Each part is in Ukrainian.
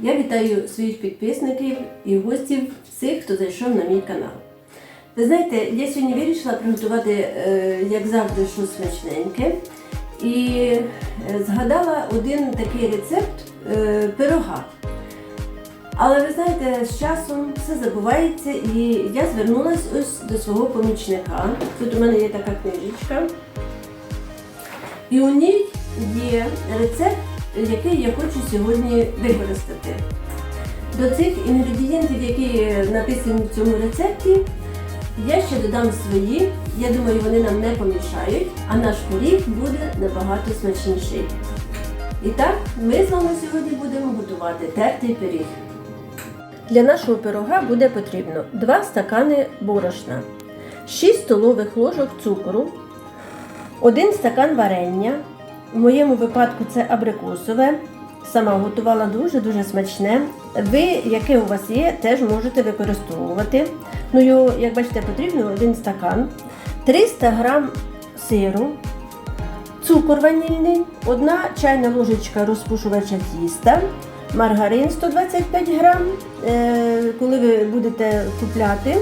Я вітаю своїх підписників і гостів всіх, хто зайшов на мій канал. Ви знаєте, я сьогодні вирішила приготувати, е, як завжди, щось смачненьке. І е, згадала один такий рецепт е, пирога. Але ви знаєте, з часом все забувається, і я звернулася ось до свого помічника. Тут у мене є така книжечка. І у ній є рецепт, який я хочу сьогодні використати. До цих інгредієнтів, які написані в цьому рецепті, я ще додам свої. Я думаю, вони нам не помішають, а наш пиріг буде набагато смачніший. І так, ми з вами сьогодні будемо готувати тертий пиріг. Для нашого пирога буде потрібно 2 стакани борошна, 6 столових ложок цукру, 1 стакан варення. В моєму випадку це абрикосове. Сама готувала дуже-дуже смачне. Ви, яке у вас є, теж можете використовувати. Ну, його, як бачите, потрібно 1 стакан, 300 грам сиру, цукор ванільний, 1 чайна ложечка розпушувача тіста, маргарин 125 грам. Е, Коли ви будете купляти,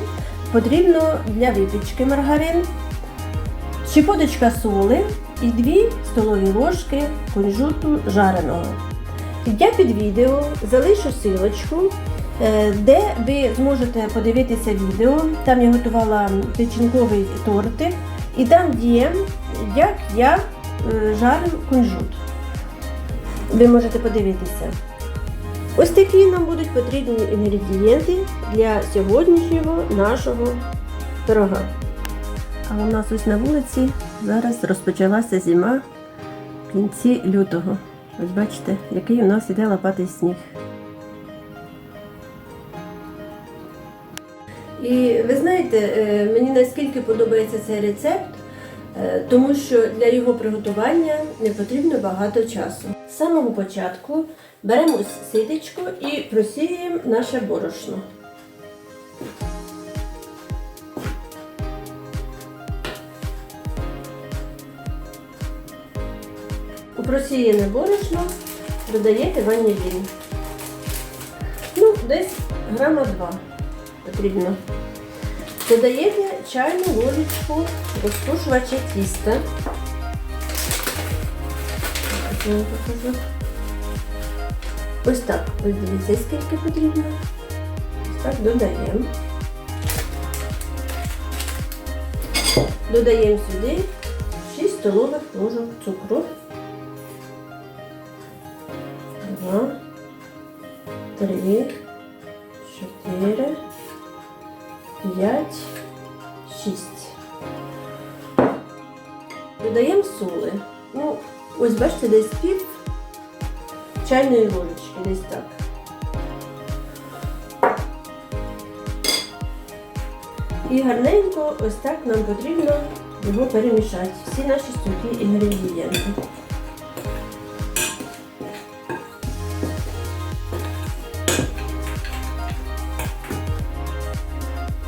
потрібно для випічки маргарин, щепоточка соли і 2 столові ложки кунжуту жареного. Я під відео залишу силочку, е, де ви зможете подивитися відео. Там я готувала печінковий тортик, і там є, як я е, жарю кунжут. Ви можете подивитися. Ось такі нам будуть потрібні інгредієнти для сьогоднішнього нашого пирога. А у нас ось на вулиці зараз розпочалася зима в кінці лютого. Ось бачите, який у нас іде лопатий сніг. І ви знаєте, е, мені наскільки подобається цей рецепт, е, тому що для його приготування не потрібно багато часу. З самого початку беремо ось і просіюємо наше борошно. У просіяне борошно додаєте ванілін. Ну, десь грама 2 потрібно. Додаєте чайну ложечку розпушувача тіста. Ось так, ось дивіться, скільки потрібно. Ось так додаємо. Додаємо сюди 6 столових ложок цукру. Три, чотири, п'ять, шість. Додаємо соли. Ну, ось бачите, десь пів чайної ложечки, десь так. І гарненько ось так нам потрібно його перемішати. Всі наші сухі інгредієнти.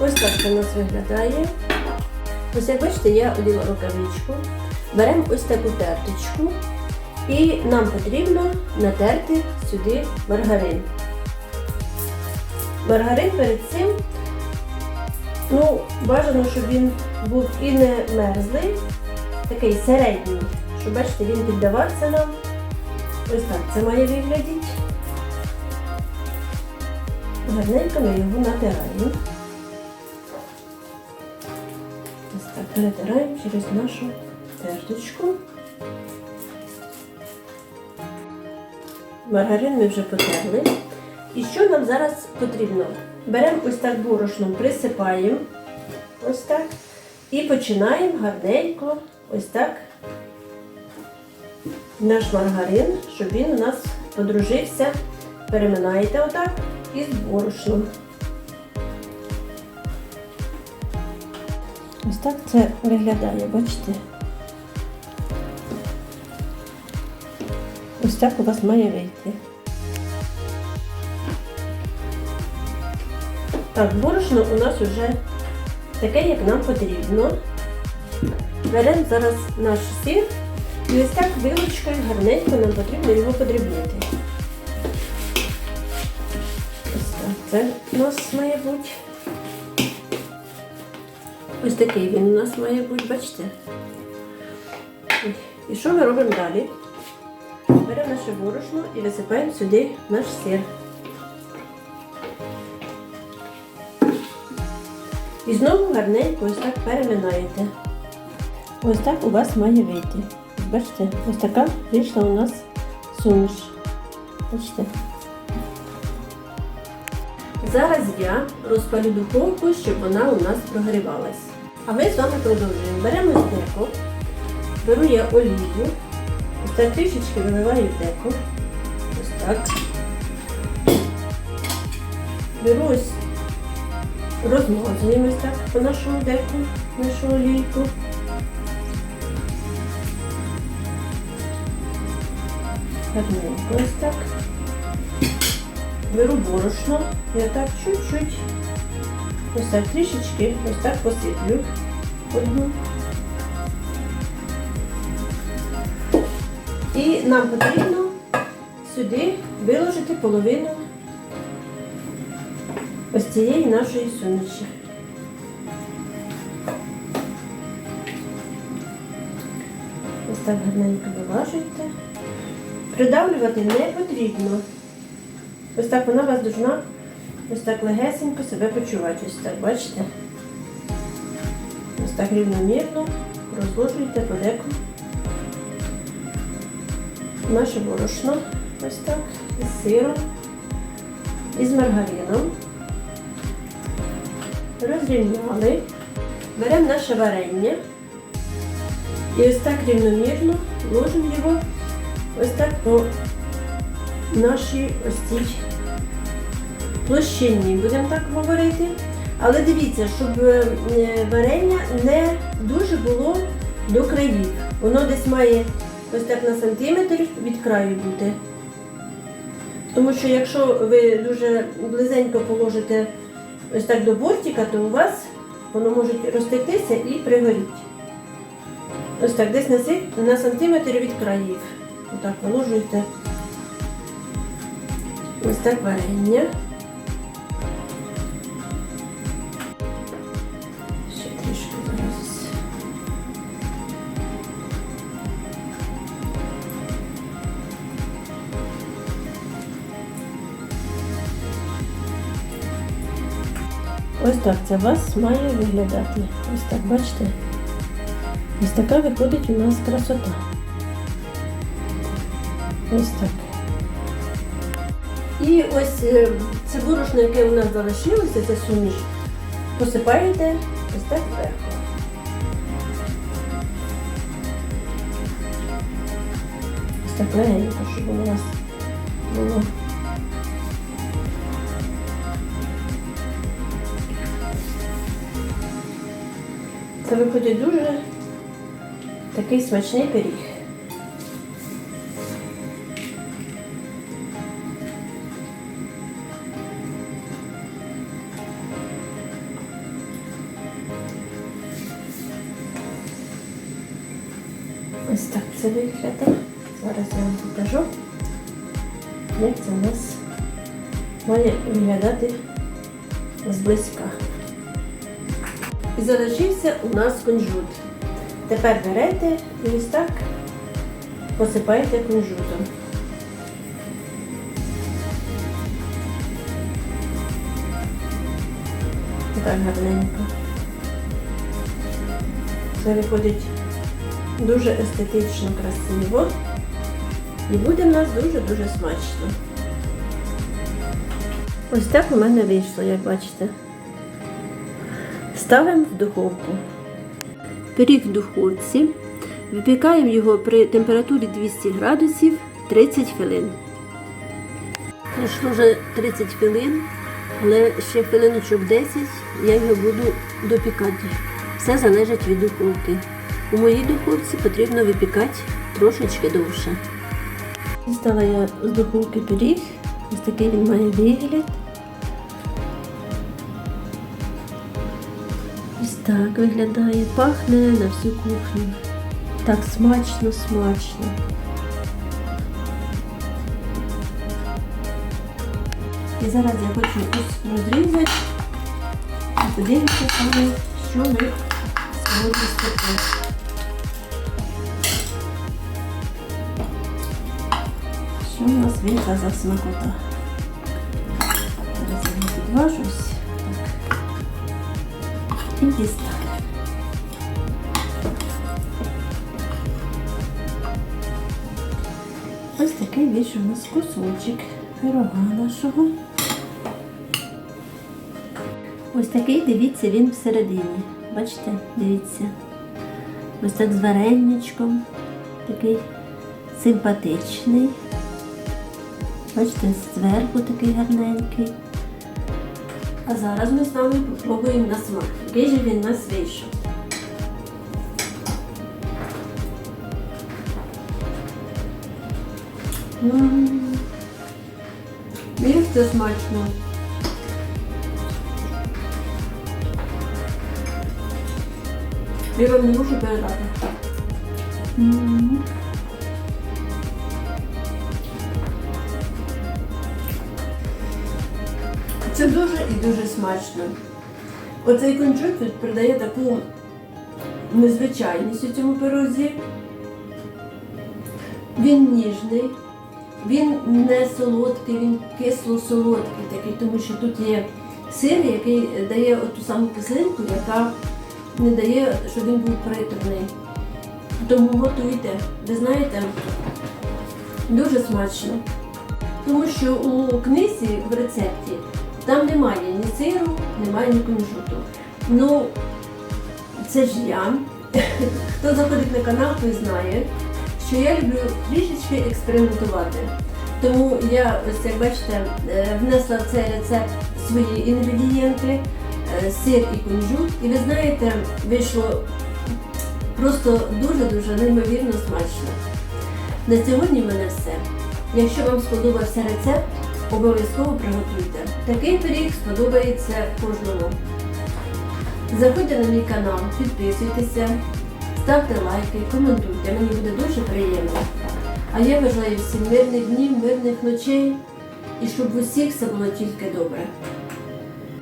Ось так це нас виглядає. Ось як бачите, я оділа рукавичку. Беремо ось таку терточку і нам потрібно натерти сюди маргарин. Маргарин перед цим, ну, бажано, щоб він був і не мерзлий, такий середній, щоб бачите, він піддавався нам. Ось так це має виглядати. Гарненько ми його натираємо. Перетираємо через нашу терточку. Маргарин ми вже потерли. І що нам зараз потрібно? Беремо ось так борошном, присипаємо ось так. І починаємо гарненько ось так наш маргарин, щоб він у нас подружився. Переминаєте отак із борошном. Ось так це виглядає, бачите? Ось так у вас має вийти. Так, борошно у нас вже таке, як нам потрібно. Беремо зараз наш сир і ось так вилочкою гарненько нам потрібно його подрібнити. Ось так це у нас має бути. Ось такий він у нас має бути, бачите? І що ми робимо далі? Беремо наше борошно і висипаємо сюди наш сир. І знову гарненько ось так переминаєте. Ось так у вас має вийти. Бачите, ось така вийшла у нас суміш. Бачите? Зараз я розпалю духовку, щоб вона у нас прогрівалась. А ми з вами продовжуємо. Беремо деко, беру я олію, ось так трішечки виливаю в деко. Ось так. Беру ось, розмазуємо ось так по нашому деку, нашу олійку. Гарненько ось так. Беру борошно і отак чуть-чуть, ось так трішечки, ось так посиплю одну. І нам потрібно сюди виложити половину ось цієї нашої суміші. Ось так гарненько вилажуйте. Придавлювати не потрібно. Ось так вона вас должна ось так легесенько себе почувати. Ось так, бачите? Ось так рівномірно розложуйте подеку наше борошно. Ось так, із сиром, із маргарином. Розрівняли. Беремо наше варення і ось так рівномірно ложимо його ось так по нашій ось цій площині, будемо так говорити. Але дивіться, щоб е, варення не дуже було до країв. Воно десь має ось так на сантиметр від краю бути. Тому що якщо ви дуже близенько положите ось так до бортика, то у вас воно може розтектися і пригоріть. Ось так, десь на, сантиметр від країв. Отак виложуєте ось так варення. Так це вас має виглядати. Ось так, бачите? Ось така виходить у нас красота. Ось так. І ось е, це борошно, яке у нас залишилося, це суміш, посипаєте ось так зверху. Ось так легенько, щоб у нас було. Це виходить дуже такий смачний пиріг. Ось так це виглядає. Зараз я вам покажу, як це у нас має виглядати зблизька. І залишився у нас кунжут. Тепер берете і ось так посипаєте кунжутом. Так гарненько. Це виходить дуже естетично, красиво. І буде в нас дуже-дуже смачно. Ось так у мене вийшло, як бачите. Ставимо в духовку. Пиріг в духовці. Випікаємо його при температурі 200 градусів 30 хвилин. Пройшло вже 30 хвилин, але ще хвилиночок 10 я його буду допікати. Все залежить від духовки. У моїй духовці потрібно випікати трошечки довше. Дістала я з духовки пиріг. Ось такий він має вигляд. Ось так виглядає, пахне на всю кухню. Так смачно, смачно. І зараз я хочу ось розрізати і подивимося саме, що ми сьогодні спекли. Що у нас вийшла за смакота? Зараз я його підважусь. І дістану. Ось такий вийшов у нас кусочок пирога нашого. Ось такий, дивіться, він всередині. Бачите, дивіться. Ось так з вареничком. Такий симпатичний. Бачите, зверху такий гарненький. А зараз ми з вами попробуємо на смак. Же він нас вийшов. М, Як це смачно. Я вам не можу передати. Це дуже і дуже смачно. Оцей кунжут придає таку незвичайність у цьому пирозі. Він ніжний, він не солодкий, він кисло-солодкий такий, тому що тут є сир, який дає ту саму кислинку, яка не дає, щоб він був приторний. Тому готуйте. Ви знаєте, дуже смачно. Тому що у книзі в рецепті там немає ні сиру, немає ні кунжуту. Ну, це ж я. Хто заходить на канал, той знає, що я люблю трішечки експериментувати. Тому я, ось як бачите, е, внесла в цей рецепт свої інгредієнти, е, сир і кунжут. І ви знаєте, вийшло просто дуже-дуже неймовірно смачно. На сьогодні в мене все. Якщо вам сподобався рецепт, обов'язково приготуйте. Такий пиріг сподобається кожному. Заходьте на мій канал, підписуйтеся, ставте лайки, коментуйте, мені буде дуже приємно. А я бажаю всім мирних днів, мирних ночей і щоб в усіх все було тільки добре.